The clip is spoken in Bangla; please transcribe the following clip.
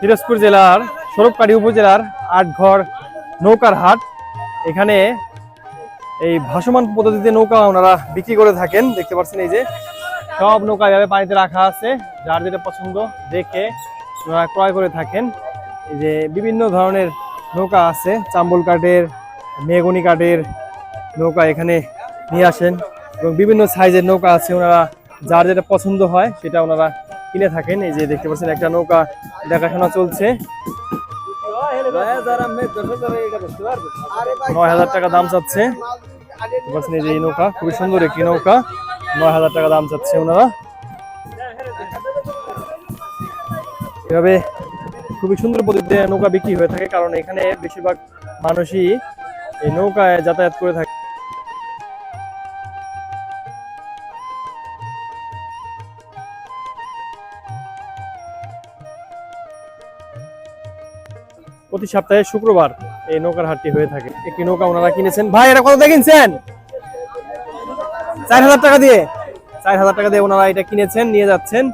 পিরোজপুর জেলার সরবকারী উপজেলার আটঘর নৌকার হাট। এখানে এই ভাসমান পদ্ধতিতে নৌকা ওনারা বিক্রি করে থাকেন। দেখতে পাচ্ছেন এই যে সব নৌকা এভাবে পানিতে রাখা আছে। যার যেটা পছন্দ দেখে ওনারা ক্রয় করে থাকেন। এই যে বিভিন্ন ধরনের নৌকা আছে। চাম্বল কাঠের মেগনি কাঠের নৌকা এখানে নিয়ে আসেন এবং বিভিন্ন সাইজের নৌকা আছে ওনারা। যার যেটা পছন্দ হয় সেটা ওনারা কিনে থাকেন। এই যে দেখতে পাচ্ছেন একটা নৌকা দেখাশোনা চলছে। নয় হাজার টাকা দাম চাচ্ছে। পাচ্ছেন এই যে এই নৌকা, খুবই সুন্দর একটি নৌকা। নয় হাজার টাকা দাম চাচ্ছে ওনারা। এভাবে খুবই সুন্দর পদ্ধতিতে নৌকা বিক্রি হয়ে থাকে, কারণ এখানে বেশিরভাগ মানুষই এই নৌকায় যাতায়াত করে থাকে। প্রতি সপ্তাহে শুক্রবার এই নৌকার হাটটি হয়ে থাকে। একটি নৌকা ওনারা কিনেছেন। ভাই, এটা কত দিয়ে কিনছেন? চার হাজার টাকা দিয়ে। চার হাজার টাকা দিয়ে ওনারা এটা কিনেছেন, নিয়ে যাচ্ছেন।